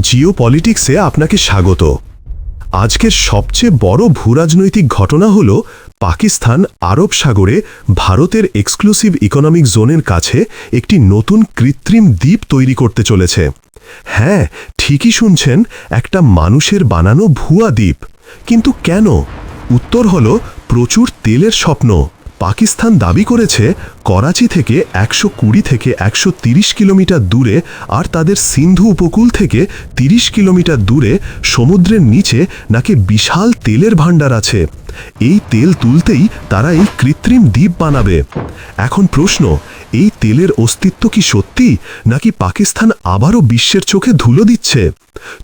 জিও পলিটিক্সে আপনাকে স্বাগত। আজকের সবচেয়ে বড় ভূরাজনৈতিক ঘটনা হল পাকিস্তান আরব সাগরে ভারতের এক্সক্লুসিভ ইকোনমিক জোনের কাছে একটি নতুন কৃত্রিম দ্বীপ তৈরি করতে চলেছে। হ্যাঁ ঠিকই শুনছেন, একটা মানুষের বানানো ভুয়া দ্বীপ। কিন্তু কেন? উত্তর হল, প্রচুর তেলের স্বপ্ন। পাকিস্তান দাবি করেছে, করাচি থেকে একশো কুড়ি থেকে একশো তিরিশ কিলোমিটার দূরে আর তাদের সিন্ধু উপকূল থেকে তিরিশ কিলোমিটার দূরে সমুদ্রের নিচে নাকি বিশাল তেলের ভাণ্ডার আছে। এই তেল তুলতেই তারা এই কৃত্রিম দ্বীপ বানাবে। এখন প্রশ্ন এই তেলের অস্তিত্ব কি সত্যি, নাকি পাকিস্তান আবারও বিশ্বের চোখে ধুলো দিচ্ছে?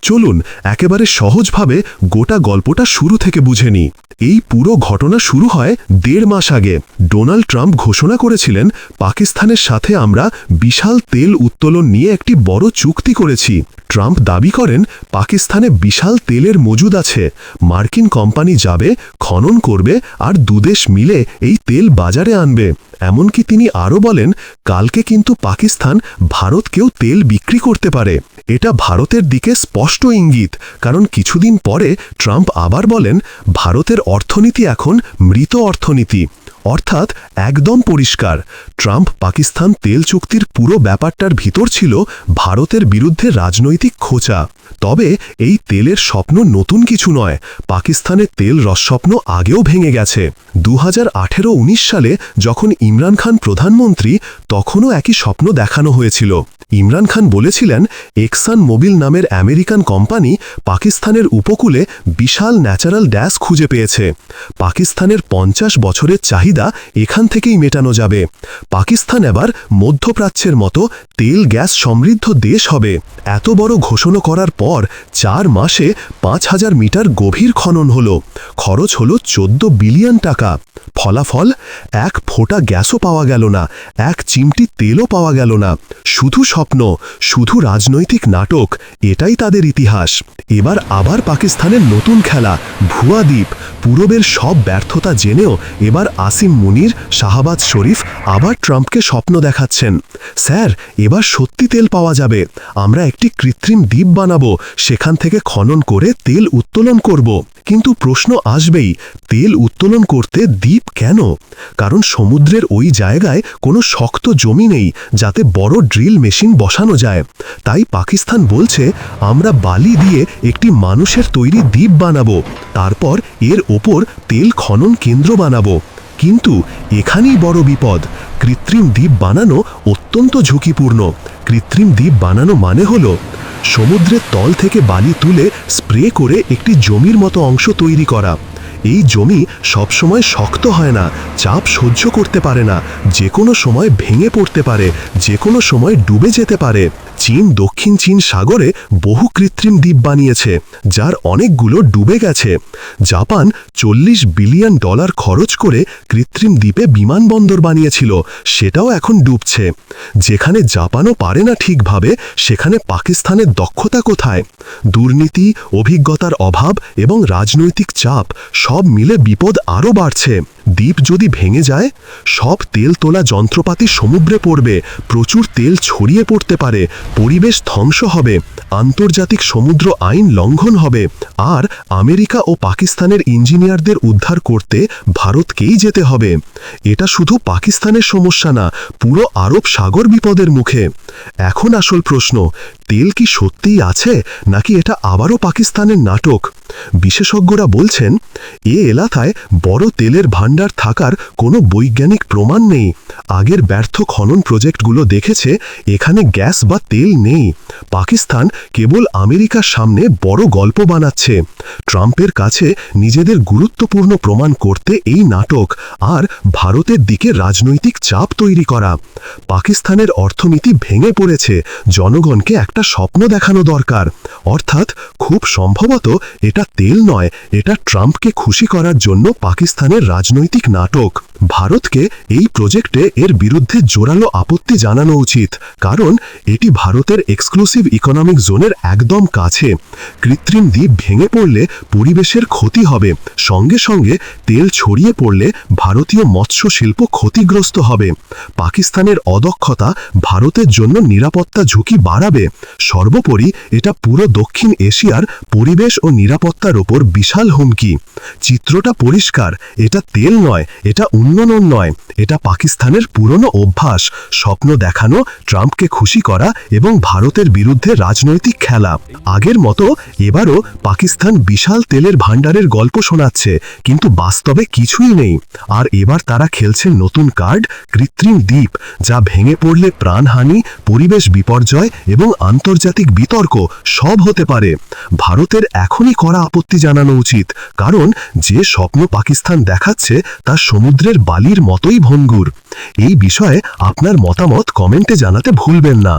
চলুন, একেবারে সহজভাবে গোটা গল্পটা শুরু থেকে বুঝে নিই। এই পুরো ঘটনা শুরু হয় দেড় মাস আগে। ডোনাল্ড ট্রাম্প ঘোষণা করেছিলেন, পাকিস্তানের সাথে আমরা বিশাল তেল উত্তোলন নিয়ে একটি বড় চুক্তি করেছি। ট্রাম্প দাবি করেন, পাকিস্তানে বিশাল তেলের মজুদ আছে। মার্কিন কোম্পানি যাবে, খনন করবে আর দুদেশ মিলে এই তেল বাজারে আনবে। এমনকি তিনি আরও বলেন, কালকে কিন্তু পাকিস্তান ভারতকেও তেল বিক্রি করতে পারে। এটা ভারতের দিকে স্পষ্ট ইঙ্গিত, কারণ কিছুদিন পরে ট্রাম্প আবার বলেন, ভারতের অর্থনীতি এখন মৃত অর্থনীতি। অর্থাৎ একদম পরিষ্কার। ট্রাম্প পাকিস্তান তেল চুক্তির পুরো ব্যাপারটার ভিতর ছিল ভারতের বিরুদ্ধে রাজনৈতিক খোঁচা। তবে এই তেলের স্বপ্ন নতুন কিছু নয়। পাকিস্তানের তেল রসস্বপ্ন আগেও ভেঙে গেছে। দু হাজার সালে যখন ইমরান খান প্রধানমন্ত্রী, তখনও একই স্বপ্ন দেখানো হয়েছিল। ইমরান খান বলেছিলেন, এক্সান মোবিল নামের আমেরিকান কোম্পানি পাকিস্তানের উপকূলে বিশাল ন্যাচারাল ড্যাস খুঁজে পেয়েছে। পাকিস্তানের পঞ্চাশ বছরের চাহিদা এখান থেকেই মেটানো যাবে। পাকিস্তান এবার মধ্যপ্রাচ্যের মতো তেল গ্যাস সমৃদ্ধ দেশ হবে। এত বড় ঘোষণা করার পর চার মাসে পাঁচ হাজার মিটার গভীর খনন হল। খরচ হল চোদ্দ বিলিয়ন টাকা। ফলাফল, এক ফোঁটা গ্যাসও পাওয়া গেল না, এক চিমটি তেলও পাওয়া গেল না। শুধু স্বপ্ন, শুধু রাজনৈতিক নাটক, এটাই তাদের ইতিহাস। এবার আবার পাকিস্তানের নতুন খেলা, ভুয়া দ্বীপ, পূরবের সব ব্যর্থতা জেনেও এবার আসিম মুনির, শাহবাজ শরীফ আবার ট্রাম্পকে স্বপ্ন দেখাচ্ছেন। স্যার, এবার সত্যি তেল পাওয়া যাবে। আমরা একটি কৃত্রিম দ্বীপ বানাবো, সেখান থেকে খনন করে তেল উত্তোলন করব। কিন্তু প্রশ্ন আসবেই, তেল উত্তোলন করতে দ্বীপ কেন? কারণ সমুদ্রের ওই জায়গায় কোনো শক্ত জমি নেই, যাতে বড় ড্রিল মেশিন বসানো যায়। তাই পাকিস্তান বলছে, আমরা বালি দিয়ে একটি মানুষের তৈরি দ্বীপ বানাবো। তারপর এর ওপর তেল খনন কেন্দ্র বানাবো। কিন্তু এখানেই বড় বিপদ। কৃত্রিম দ্বীপ বানানো অত্যন্ত ঝুঁকিপূর্ণ। কৃত্রিম দ্বীপ বানানো মানে হলো সমুদ্রের তল থেকে বালি তুলে স্প্রে করে একটি জমির মতো অংশ তৈরি করা। এই জমি সবসময় শক্ত হয় না, চাপ সহ্য করতে পারে না যে কোনো সময় ভেঙে পড়তে পারে যে কোনো সময় ডুবে যেতে পারে। চীন, দক্ষিণ চীন সাগরে বহু কৃত্রিম দ্বীপ বানিয়েছে, যার অনেকগুলো ডুবে গেছে। জাপান চল্লিশ বিলিয়ন ডলার খরচ করে কৃত্রিম দ্বীপে বিমানবন্দর বানিয়েছিল, সেটাও এখন ডুবছে। যেখানে জাপানও পারে না ঠিকভাবে, সেখানে পাকিস্তানের দক্ষতা কোথায়? দুর্নীতি, অভিজ্ঞতার অভাব এবং রাজনৈতিক চাপ সব মিলে বিপদ আরও বাড়ছে। দ্বীপ যদি ভেঙে যায়, সব তেল তোলা যন্ত্রপাতি সমুদ্রে পড়বে, প্রচুর তেল ছড়িয়ে পড়তে পারে, পরিবেশ ধ্বংস হবে, আন্তর্জাতিক সমুদ্র আইন লঙ্ঘন হবে, আর আমেরিকা ও পাকিস্তানের ইঞ্জিনিয়ারদের উদ্ধার করতে ভারতকেই যেতে হবে। এটা শুধু পাকিস্তানের সমস্যা না, পুরো আরব সাগর বিপদের মুখে। এখন আসল প্রশ্ন তেল কি সত্যিই আছে, নাকি এটা আবারও পাকিস্তানের নাটক? বিশেষজ্ঞরা বলছেন, এ এলাকায় বড় তেলের ভাণ্ডার থাকার কোনো বৈজ্ঞানিক প্রমাণ নেই। আগের ব্যর্থ খনন প্রজেক্টগুলো দেখেছে, এখানে গ্যাস বা তেল নেই। পাকিস্তান কেবল আমেরিকার সামনে বড় গল্প বানাচ্ছে। ট্রাম্পের কাছে নিজেদের গুরুত্বপূর্ণ প্রমাণ করতে এই নাটক আর ভারতের দিকে রাজনৈতিক চাপ তৈরি করা। পাকিস্তানের অর্থনীতি ভেঙে পড়েছে, জনগণকে একটা স্বপ্ন দেখানো দরকার। অর্থাৎ খুব সম্ভবত এটা তেল নয়, এটা ট্রাম্পকে খুশি করার জন্য পাকিস্তানের রাজনৈতিক নাটক। ভারতকে এই প্রজেক্টে এর বিরুদ্ধে জোরালো আপত্তি জানানো উচিত, কারণ এটি ভারতের এক্সক্লুসিভ ইকোনমিক জোনের একদম কাছে। কৃত্রিম দ্বীপ ভেঙে পড়লে পরিবেশের ক্ষতি হবে, সঙ্গে সঙ্গে তেল ছড়িয়ে পড়লে ভারতীয় মৎস্য শিল্প ক্ষতিগ্রস্ত হবে। পাকিস্তানের অদক্ষতা ভারতের জন্য নিরাপত্তা ঝুঁকি বাড়াবে, সর্বোপরি এটা পুরো দক্ষিণ এশিয়ার পরিবেশ ও নিরাপত্তার ওপর বিশাল হুমকি। চিত্রটা পরিষ্কার, এটা তেল নয়, এটা উন্নয়ন নয়, এটা পাকিস্তানের পুরনো অভ্যাস, স্বপ্ন দেখানো, ট্রাম্পকে খুশি করা এবং ভারতের বিরুদ্ধে রাজনৈতিক খেলা। আগের মতো এবারও পাকিস্তান বিশাল তেলের ভাণ্ডারের গল্প শোনাচ্ছে, কিন্তু বাস্তবে কিছুই নেই। আর এবার তারা খেলছে নতুন কার্ড, কৃত্রিম দ্বীপ, যা ভেঙে পড়লে প্রাণহানি, পরিবেশ বিপর্যয় এবং আন্তর্জাতিক বিতর্ক, সব হতে পারে। ভারতের এখনই করা আপত্তি জানানো উচিত, কারণ যে স্বপ্ন পাকিস্তান দেখাচ্ছে তা সমুদ্রের বালির মতোই ভঙ্গুর। এই বিষয়ে আপনার মতামত কমেন্টে জানাতে ভুলবেন না।